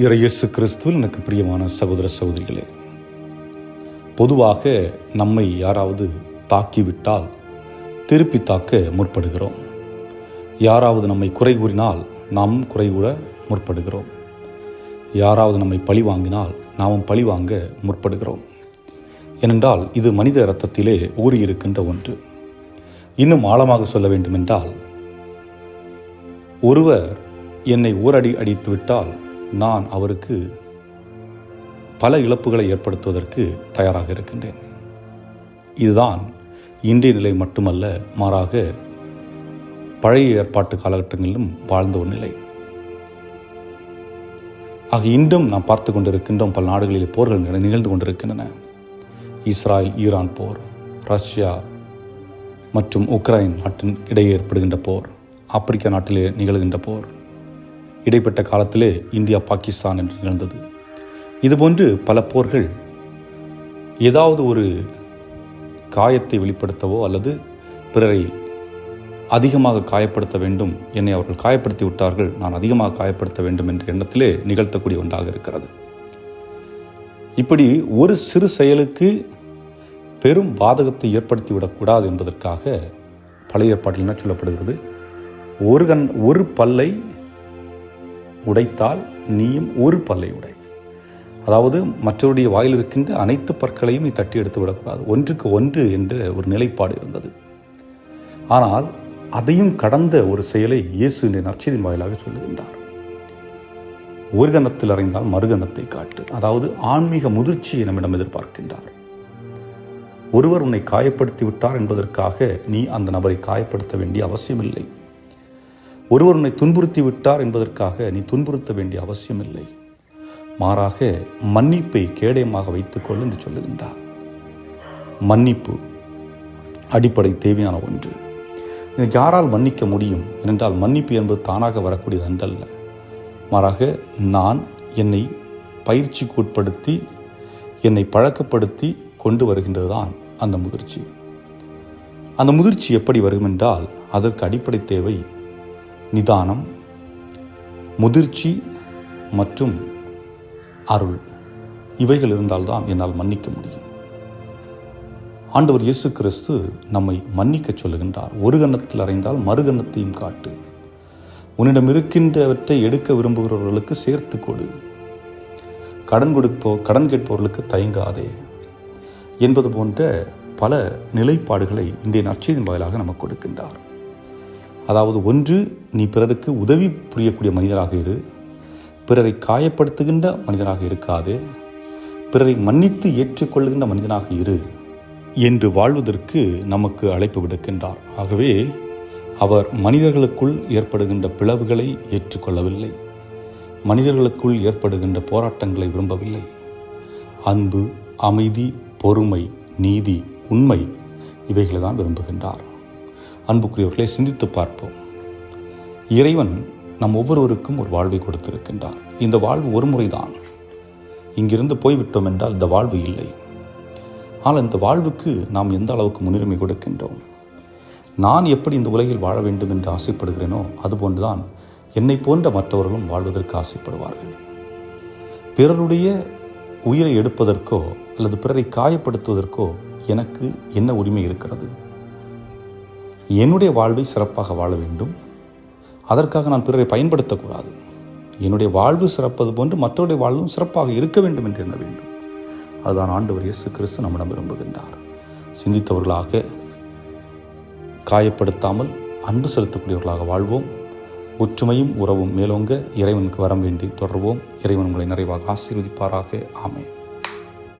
இறையேசு கிறிஸ்துவில் எனக்கு பிரியமான சகோதர சகோதரிகளே பொதுவாக நம்மை யாராவது தாக்கிவிட்டால் திருப்பி தாக்க முற்படுகிறோம். யாராவது நம்மை குறை கூறினால் நாமும் குறை கூற முற்படுகிறோம். யாராவது நம்மை பழி வாங்கினால் நாமும் பழி வாங்க முற்படுகிறோம். ஏனென்றால் இது மனித இரத்தத்திலே ஊறியிருக்கின்ற ஒன்று. இன்னும் ஆழமாக சொல்ல வேண்டுமென்றால் ஒருவர் என்னை ஊரடி அடித்துவிட்டால் நான் அவருக்கு பல இழப்புகளை ஏற்படுத்துவதற்கு தயாராக இருக்கின்றேன். இதுதான் இன்றைய நிலை மட்டுமல்ல மாறாக பழைய ஏற்பாட்டு காலகட்டங்களிலும் வாழ்ந்த ஒரு நிலை. ஆக இன்றும் நாம் பார்த்து கொண்டிருக்கின்றோம் பல நாடுகளில் போர்கள் நிகழ்ந்து கொண்டிருக்கின்றன. இஸ்ராயல் ஈரான் போர் ரஷ்யா மற்றும் உக்ரைன் நாட்டின் இடையே ஏற்படுகின்ற போர் ஆப்பிரிக்கா நாட்டிலே நிகழ்கின்ற போர் இடைப்பட்ட காலத்திலே இந்தியா பாகிஸ்தான் என்று நிகழ்ந்தது. இதுபோன்று பல போர்கள் ஏதாவது ஒரு காயத்தை வெளிப்படுத்தவோ அல்லது பிறரை அதிகமாக காயப்படுத்த வேண்டும் என்னை அவர்கள் காயப்படுத்தி விட்டார்கள் நான் அதிகமாக காயப்படுத்த வேண்டும் என்ற எண்ணத்திலே நிகழ்த்தக்கூடிய ஒன்றாக இருக்கிறது. இப்படி ஒரு சிறு செயலுக்கு பெரும் பாதகத்தை ஏற்படுத்தி விடக்கூடாது என்பதற்காக பழைய ஏற்பாட்டில் என்ன சொல்லப்படுகிறது? ஒரு கண் ஒரு பல்லை உடைத்தால் நீயும் ஒரு பல்லை உடை. அதாவது மற்றவருடைய வாயில் இருக்கின்ற அனைத்து பற்களையும் நீ தட்டி எடுத்து விடக்கூடாது. ஒன்றுக்கு ஒன்று என்ற ஒரு நிலைப்பாடு இருந்தது. ஆனால் அதையும் கடந்த ஒரு செயலை இயேசு இந்த நற்செய்தியின் வாயிலாக சொல்லுகின்றார். ஒரு கணத்தில் அறைந்தால் மறுகணத்தை காட்டு. அதாவது ஆன்மீக முதிர்ச்சியை நம்மிடம் எதிர்பார்க்கின்றார். ஒருவர் உன்னை காயப்படுத்தி விட்டார் என்பதற்காக நீ அந்த நபரை காயப்படுத்த வேண்டிய அவசியமில்லை. ஒருவர் உன்னை துன்புறுத்தி விட்டார் என்பதற்காக நீ துன்புறுத்த வேண்டிய அவசியமில்லை. மாறாக மன்னிப்பை கேடயமாக வைத்துக்கொள் என்று சொல்லுகின்றார். மன்னிப்பு அடிப்படை தேவையான ஒன்று. இதை யாரால் மன்னிக்க முடியும்? ஏனென்றால் மன்னிப்பு என்பது தானாக வரக்கூடியது அன்றல்ல. மாறாக நான் என்னை பயிற்சிக்கு உட்படுத்தி என்னை பழக்கப்படுத்தி கொண்டு வருகின்றதுதான் அந்த முதிர்ச்சி. அந்த முதிர்ச்சி எப்படி வரும் என்றால் அதற்கு அடிப்படை தேவை நிதானம் முதிர்ச்சி மற்றும் அருள். இவைகள் இருந்தால்தான் என்னால் மன்னிக்க முடியும். ஆண்டவர் இயேசு கிறிஸ்து நம்மை மன்னிக்கச் சொல்லுகின்றார். ஒரு கன்னத்தில் அறைந்தால் மறு கன்னத்தையும் காட்டு. உன்னிடம் இருக்கின்றவற்றை எடுக்க விரும்புகிறவர்களுக்கு சேர்த்து கொடு. கடன் கொடுப்போ கடன் கேட்பவர்களுக்கு தயங்காதே என்பது போன்ற பல நிலைப்பாடுகளை இன்றைய நற்செய்தியின் வாயிலாக நமக்கு கொடுக்கின்றார். அதாவது ஒன்று நீ பிறருக்கு உதவி புரியக்கூடிய மனிதராக இரு. பிறரை காயப்படுத்துகின்ற மனிதனாக இருக்காது. பிறரை மன்னித்து ஏற்றுக்கொள்கின்ற மனிதனாக இரு என்று வாழ்வதற்கு நமக்கு அழைப்பு விடுக்கின்றார். ஆகவே அவர் மனிதர்களுக்குள் ஏற்படுகின்ற பிளவுகளை ஏற்றுக்கொள்ளவில்லை. மனிதர்களுக்குள் ஏற்படுகின்ற போராட்டங்களை விரும்பவில்லை. அன்பு அமைதி பொறுமை நீதி உண்மை இவைகளை தான் விரும்புகின்றார். அன்புக்குரியவர்களை சிந்தித்து பார்ப்போம். இறைவன் நம் ஒவ்வொருவருக்கும் ஒரு வாழ்வை கொடுத்திருக்கின்றார். இந்த வாழ்வு ஒரு முறைதான். இங்கிருந்து போய்விட்டோம் என்றால் இந்த வாழ்வு இல்லை. ஆனால் இந்த வாழ்வுக்கு நாம் எந்த அளவுக்கு முன்னுரிமை கொடுக்கின்றோம்? நான் எப்படி இந்த உலகில் வாழ வேண்டும் என்று ஆசைப்படுகிறேனோ அதுபோன்றுதான் என்னை போன்ற மற்றவர்களும் வாழ்வதற்கு ஆசைப்படுவார்கள். பிறருடைய உயிரை எடுப்பதற்கோ அல்லது பிறரை காயப்படுத்துவதற்கோ எனக்கு என்ன உரிமை இருக்கிறது? என்னுடைய வாழ்வை சிறப்பாக வாழ வேண்டும். அதற்காக நான் பிறரை பயன்படுத்தக்கூடாது. என்னுடைய வாழ்வு சிறப்பது போன்று மற்றவருடைய வாழ்வும் சிறப்பாக இருக்க வேண்டும் என்று எண்ண வேண்டும். அதுதான் ஆண்டவர் இயேசு கிறிஸ்து நம்மிடம் விரும்புகின்றார். சிந்தித்தவர்களாக காயப்படுத்தாமல் அன்பு செலுத்தக்கூடியவர்களாக வாழ்வோம். ஒற்றுமையும் உறவும் மேலோங்க இறைவனுக்கு வரம் வேண்டி தொடர்வோம். இறைவன் உங்களை நிறைவாக ஆசீர்வதிப்பாராக. ஆமேன்.